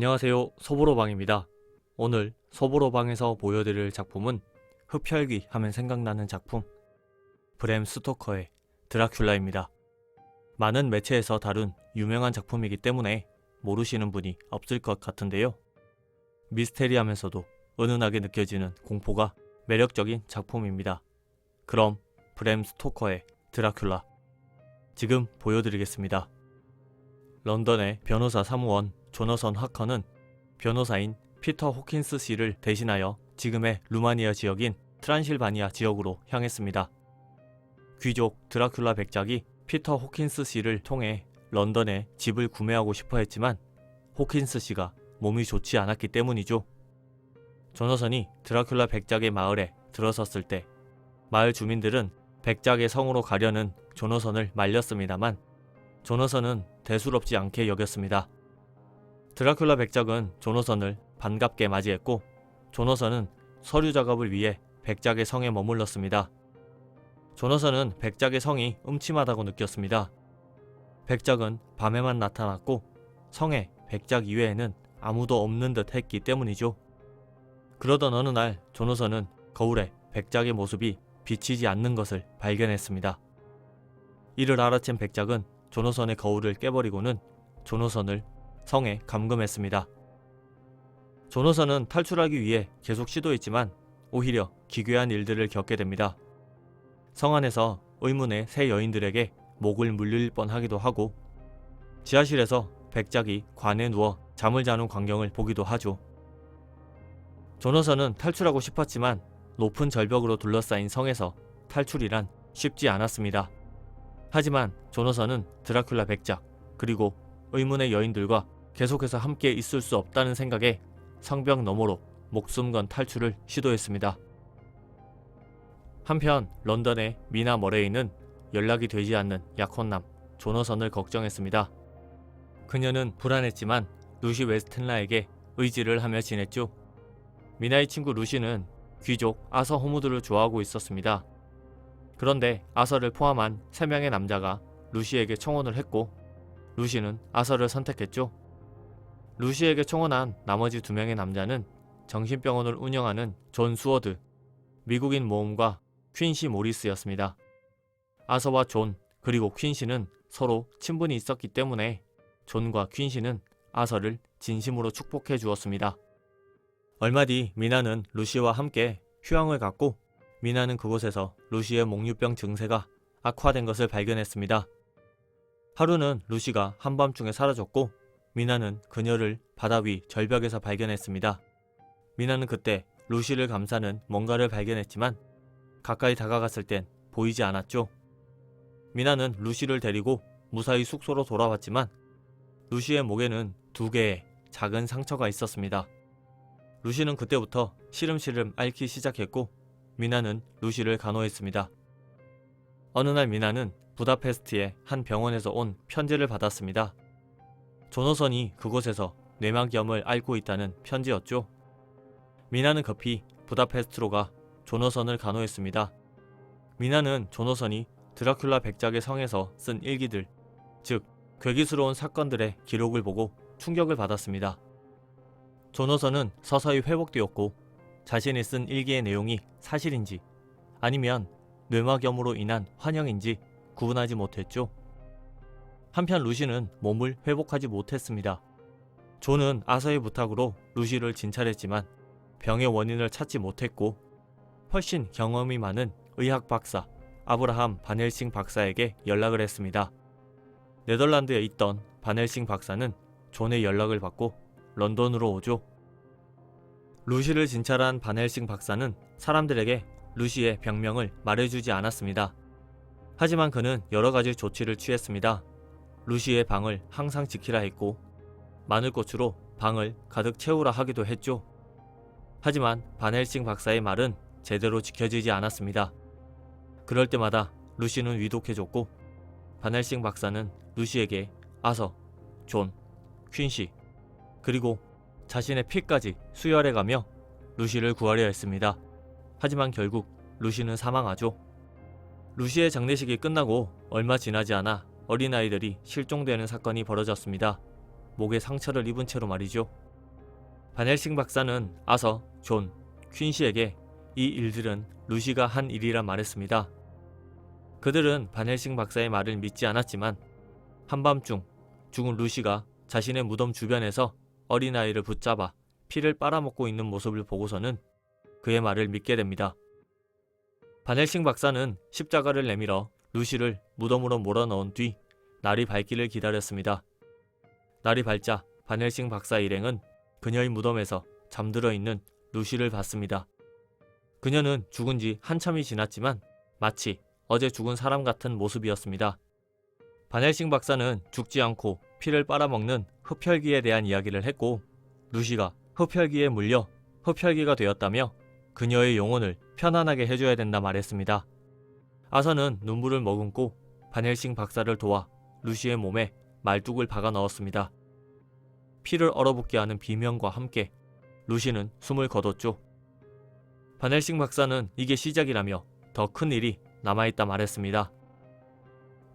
안녕하세요. 소보로방입니다. 오늘 소보로방에서 보여드릴 작품은 흡혈귀 하면 생각나는 작품 브램 스토커의 드라큘라입니다. 많은 매체에서 다룬 유명한 작품이기 때문에 모르시는 분이 없을 것 같은데요. 미스테리하면서도 은은하게 느껴지는 공포가 매력적인 작품입니다. 그럼 브램 스토커의 드라큘라 지금 보여드리겠습니다. 런던의 변호사 사무원 조너선 하커는 변호사인 피터 호킨스 씨를 대신하여 지금의 루마니아 지역인 트란실바니아 지역으로 향했습니다. 귀족 드라큘라 백작이 피터 호킨스 씨를 통해 런던에 집을 구매하고 싶어 했지만 호킨스 씨가 몸이 좋지 않았기 때문이죠. 조너선이 드라큘라 백작의 마을에 들어섰을 때 마을 주민들은 백작의 성으로 가려는 조너선을 말렸습니다만 조너선은 대수롭지 않게 여겼습니다. 드라큘라 백작은 조너선을 반갑게 맞이했고 조너선은 서류 작업을 위해 백작의 성에 머물렀습니다. 조너선은 백작의 성이 음침하다고 느꼈습니다. 백작은 밤에만 나타났고 성에 백작 이외에는 아무도 없는 듯 했기 때문이죠. 그러던 어느 날 조너선은 거울에 백작의 모습이 비치지 않는 것을 발견했습니다. 이를 알아챈 백작은 조노선의 거울을 깨버리고는 조노선을 성에 감금했습니다. 조노선은 탈출하기 위해 계속 시도했지만 오히려 기괴한 일들을 겪게 됩니다. 성 안에서 의문의 새 여인들에게 목을 물릴 뻔하기도 하고 지하실에서 백작이 관에 누워 잠을 자는 광경을 보기도 하죠. 조노선은 탈출하고 싶었지만 높은 절벽으로 둘러싸인 성에서 탈출이란 쉽지 않았습니다. 하지만 조너선은 드라큘라 백작 그리고 의문의 여인들과 계속해서 함께 있을 수 없다는 생각에 성벽 너머로 목숨 건 탈출을 시도했습니다. 한편 런던의 미나 머레이는 연락이 되지 않는 약혼남 조너선을 걱정했습니다. 그녀는 불안했지만 루시 웨스텔라에게 의지를 하며 지냈죠. 미나의 친구 루시는 귀족 아서 호무드를 좋아하고 있었습니다. 그런데 아서를 포함한 3명의 남자가 루시에게 청혼을 했고 루시는 아서를 선택했죠. 루시에게 청혼한 나머지 2명의 남자는 정신병원을 운영하는 존 수어드, 미국인 모험가 퀸시 모리스였습니다. 아서와 존 그리고 퀸시는 서로 친분이 있었기 때문에 존과 퀸시는 아서를 진심으로 축복해 주었습니다. 얼마 뒤 미나는 루시와 함께 휴양을 갔고 미나는 그곳에서 루시의 몽유병 증세가 악화된 것을 발견했습니다. 하루는 루시가 한밤중에 사라졌고 미나는 그녀를 바다 위 절벽에서 발견했습니다. 미나는 그때 루시를 감싸는 뭔가를 발견했지만 가까이 다가갔을 땐 보이지 않았죠. 미나는 루시를 데리고 무사히 숙소로 돌아왔지만 루시의 목에는 두 개의 작은 상처가 있었습니다. 루시는 그때부터 시름시름 앓기 시작했고 미나는 루시를 간호했습니다. 어느 날 미나는 부다페스트의 한 병원에서 온 편지를 받았습니다. 조노선이 그곳에서 뇌막염을 앓고 있다는 편지였죠. 미나는 급히 부다페스트로 가 조노선을 간호했습니다. 미나는 조노선이 드라큘라 백작의 성에서 쓴 일기들, 즉 괴기스러운 사건들의 기록을 보고 충격을 받았습니다. 조노선은 서서히 회복되었고 자신이 쓴 일기의 내용이 사실인지 아니면 뇌막염으로 인한 환영인지 구분하지 못했죠. 한편 루시는 몸을 회복하지 못했습니다. 존은 아서의 부탁으로 루시를 진찰했지만 병의 원인을 찾지 못했고 훨씬 경험이 많은 의학 박사 아브라함 바넬싱 박사에게 연락을 했습니다. 네덜란드에 있던 바넬싱 박사는 존의 연락을 받고 런던으로 오죠. 루시를 진찰한 바넬싱 박사는 사람들에게 루시의 병명을 말해주지 않았습니다. 하지만 그는 여러 가지 조치를 취했습니다. 루시의 방을 항상 지키라 했고 마늘꽃으로 방을 가득 채우라 하기도 했죠. 하지만 바넬싱 박사의 말은 제대로 지켜지지 않았습니다. 그럴 때마다 루시는 위독해졌고 바넬싱 박사는 루시에게 아서, 존, 퀸시 그리고 자신의 피까지 수혈해가며 루시를 구하려 했습니다. 하지만 결국 루시는 사망하죠. 루시의 장례식이 끝나고 얼마 지나지 않아 어린아이들이 실종되는 사건이 벌어졌습니다. 목에 상처를 입은 채로 말이죠. 바넬싱 박사는 아서, 존, 퀸시에게 이 일들은 루시가 한 일이라 말했습니다. 그들은 바넬싱 박사의 말을 믿지 않았지만 한밤중 죽은 루시가 자신의 무덤 주변에서 어린아이를 붙잡아 피를 빨아먹고 있는 모습을 보고서는 그의 말을 믿게 됩니다. 바넬싱 박사는 십자가를 내밀어 루시를 무덤으로 몰아넣은 뒤 날이 밝기를 기다렸습니다. 날이 밝자 바넬싱 박사 일행은 그녀의 무덤에서 잠들어 있는 루시를 봤습니다. 그녀는 죽은 지 한참이 지났지만 마치 어제 죽은 사람 같은 모습이었습니다. 바넬싱 박사는 죽지 않고 피를 빨아먹는 흡혈귀에 대한 이야기를 했고 루시가 흡혈귀에 물려 흡혈귀가 되었다며 그녀의 영혼을 편안하게 해줘야 된다 말했습니다. 아서는 눈물을 머금고 바넬싱 박사를 도와 루시의 몸에 말뚝을 박아 넣었습니다. 피를 얼어붙게 하는 비명과 함께 루시는 숨을 거뒀죠. 바넬싱 박사는 이게 시작이라며 더 큰 일이 남아있다 말했습니다.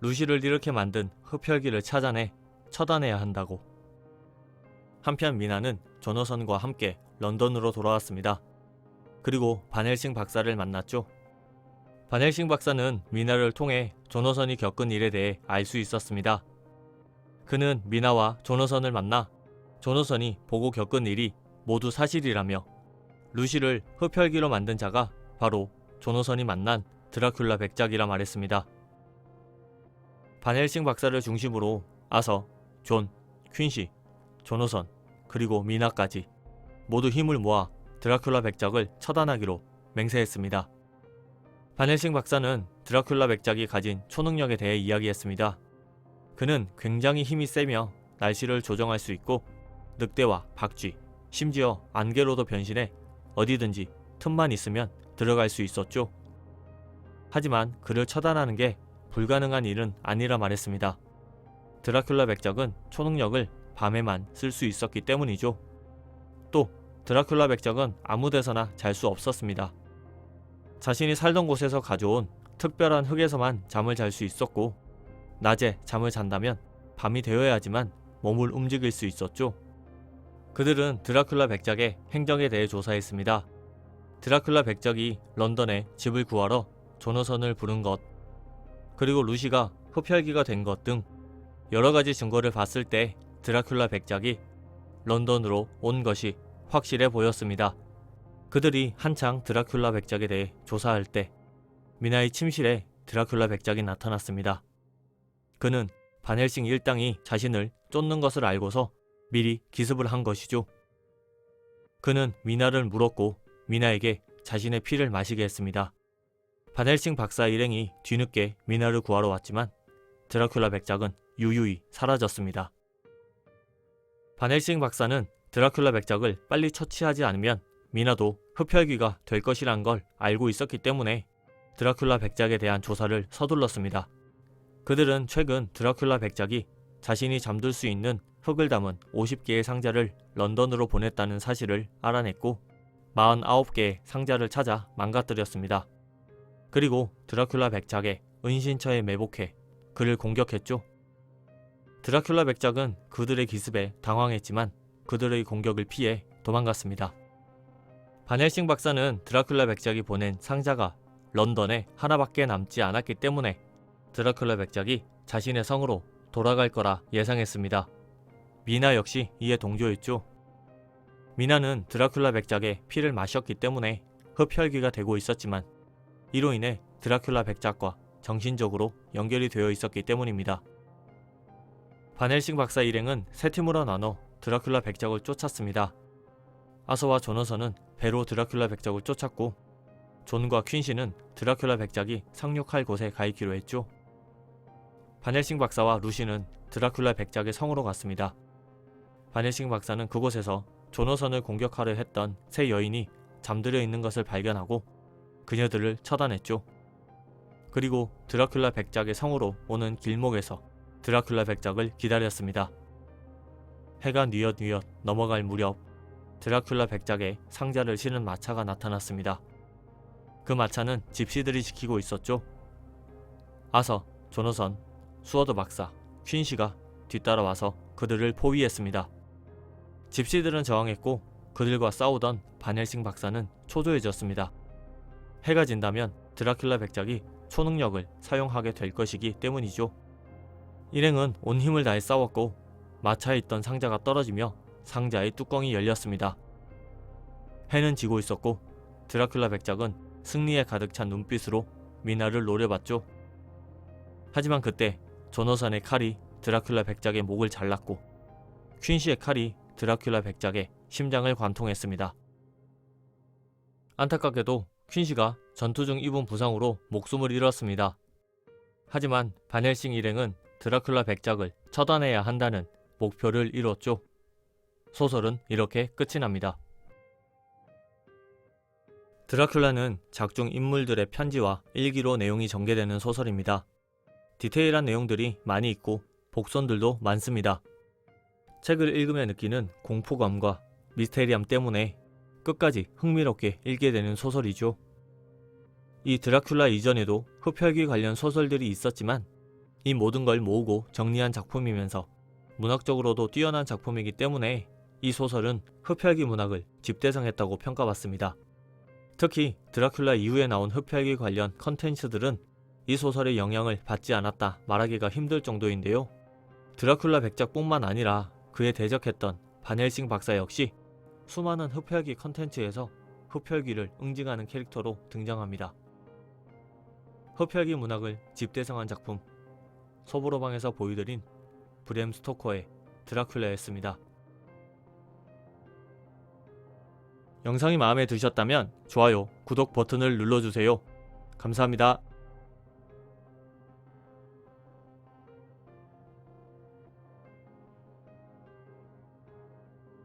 루시를 이렇게 만든 흡혈귀를 찾아내 처단해야 한다고. 한편 미나는 조너선과 함께 런던으로 돌아왔습니다. 그리고 바넬싱 박사를 만났죠. 바넬싱 박사는 미나를 통해 조너선이 겪은 일에 대해 알 수 있었습니다. 그는 미나와 조너선을 만나 조너선이 보고 겪은 일이 모두 사실이라며 루시를 흡혈귀로 만든 자가 바로 조너선이 만난 드라큘라 백작이라 말했습니다. 바넬싱 박사를 중심으로 아서, 존, 퀸시, 조너선, 그리고 미나까지 모두 힘을 모아 드라큘라 백작을 처단하기로 맹세했습니다. 바넬싱 박사는 드라큘라 백작이 가진 초능력에 대해 이야기했습니다. 그는 굉장히 힘이 세며 날씨를 조정할 수 있고 늑대와 박쥐, 심지어 안개로도 변신해 어디든지 틈만 있으면 들어갈 수 있었죠. 하지만 그를 처단하는 게 불가능한 일은 아니라 말했습니다. 드라큘라 백작은 초능력을 밤에만 쓸 수 있었기 때문이죠. 또 드라큘라 백작은 아무 데서나 잘 수 없었습니다. 자신이 살던 곳에서 가져온 특별한 흙에서만 잠을 잘 수 있었고 낮에 잠을 잔다면 밤이 되어야지만 몸을 움직일 수 있었죠. 그들은 드라큘라 백작의 행적에 대해 조사했습니다. 드라큘라 백작이 런던에 집을 구하러 조너선을 부른 것, 그리고 루시가 흡혈귀가 된 것 등 여러 가지 증거를 봤을 때 드라큘라 백작이 런던으로 온 것이 확실해 보였습니다. 그들이 한창 드라큘라 백작에 대해 조사할 때 미나의 침실에 드라큘라 백작이 나타났습니다. 그는 바넬싱 일당이 자신을 쫓는 것을 알고서 미리 기습을 한 것이죠. 그는 미나를 물었고 미나에게 자신의 피를 마시게 했습니다. 바넬싱 박사 일행이 뒤늦게 미나를 구하러 왔지만 드라큘라 백작은 유유히 사라졌습니다. 바넬싱 박사는 드라큘라 백작을 빨리 처치하지 않으면 미나도 흡혈귀가 될 것이란 걸 알고 있었기 때문에 드라큘라 백작에 대한 조사를 서둘렀습니다. 그들은 최근 드라큘라 백작이 자신이 잠들 수 있는 흙을 담은 50개의 상자를 런던으로 보냈다는 사실을 알아냈고 49개의 상자를 찾아 망가뜨렸습니다. 그리고 드라큘라 백작의 은신처에 매복해 그를 공격했죠. 드라큘라 백작은 그들의 기습에 당황했지만 그들의 공격을 피해 도망갔습니다. 바넬싱 박사는 드라큘라 백작이 보낸 상자가 런던에 하나밖에 남지 않았기 때문에 드라큘라 백작이 자신의 성으로 돌아갈 거라 예상했습니다. 미나 역시 이에 동조했죠. 미나는 드라큘라 백작의 피를 마셨기 때문에 흡혈귀가 되고 있었지만 이로 인해 드라큘라 백작과 정신적으로 연결이 되어 있었기 때문입니다. 바넬싱 박사 일행은 세 팀으로 나눠 드라큘라 백작을 쫓았습니다. 아서와 조너선은 배로 드라큘라 백작을 쫓았고 존과 퀸시는 드라큘라 백작이 상륙할 곳에 가 있기로 했죠. 바넬싱 박사와 루시는 드라큘라 백작의 성으로 갔습니다. 바넬싱 박사는 그곳에서 조너선을 공격하려 했던 세 여인이 잠들어 있는 것을 발견하고 그녀들을 처단했죠. 그리고 드라큘라 백작의 성으로 오는 길목에서 드라큘라 백작을 기다렸습니다. 해가 뉘엿뉘엿 넘어갈 무렵 드라큘라 백작의 상자를 실은 마차가 나타났습니다. 그 마차는 집시들이 지키고 있었죠. 아서, 조너선, 수어드 박사, 퀸시가 뒤따라와서 그들을 포위했습니다. 집시들은 저항했고 그들과 싸우던 바넬싱 박사는 초조해졌습니다. 해가 진다면 드라큘라 백작이 초능력을 사용하게 될 것이기 때문이죠. 일행은 온 힘을 다해 싸웠고 마차에 있던 상자가 떨어지며 상자의 뚜껑이 열렸습니다. 해는 지고 있었고 드라큘라 백작은 승리에 가득 찬 눈빛으로 미나를 노려봤죠. 하지만 그때 조너선의 칼이 드라큘라 백작의 목을 잘랐고 퀸시의 칼이 드라큘라 백작의 심장을 관통했습니다. 안타깝게도 퀸시가 전투 중 입은 부상으로 목숨을 잃었습니다. 하지만 바넬싱 일행은 드라큘라 백작을 처단해야 한다는 목표를 이뤘죠. 소설은 이렇게 끝이 납니다. 드라큘라는 작중 인물들의 편지와 일기로 내용이 전개되는 소설입니다. 디테일한 내용들이 많이 있고 복선들도 많습니다. 책을 읽으며 느끼는 공포감과 미스테리함 때문에 끝까지 흥미롭게 읽게 되는 소설이죠. 이 드라큘라 이전에도 흡혈귀 관련 소설들이 있었지만 이 모든 걸 모으고 정리한 작품이면서 문학적으로도 뛰어난 작품이기 때문에 이 소설은 흡혈귀 문학을 집대성했다고 평가받습니다. 특히 드라큘라 이후에 나온 흡혈귀 관련 컨텐츠들은 이 소설의 영향을 받지 않았다 말하기가 힘들 정도인데요. 드라큘라 백작뿐만 아니라 그에 대적했던 바넬싱 박사 역시 수많은 흡혈귀 컨텐츠에서 흡혈귀를 응징하는 캐릭터로 등장합니다. 흡혈귀 문학을 집대성한 작품 소보로방에서 보여드린 브램 스토커의 드라큘라였습니다. 영상이 마음에 드셨다면 좋아요, 구독 버튼을 눌러주세요. 감사합니다.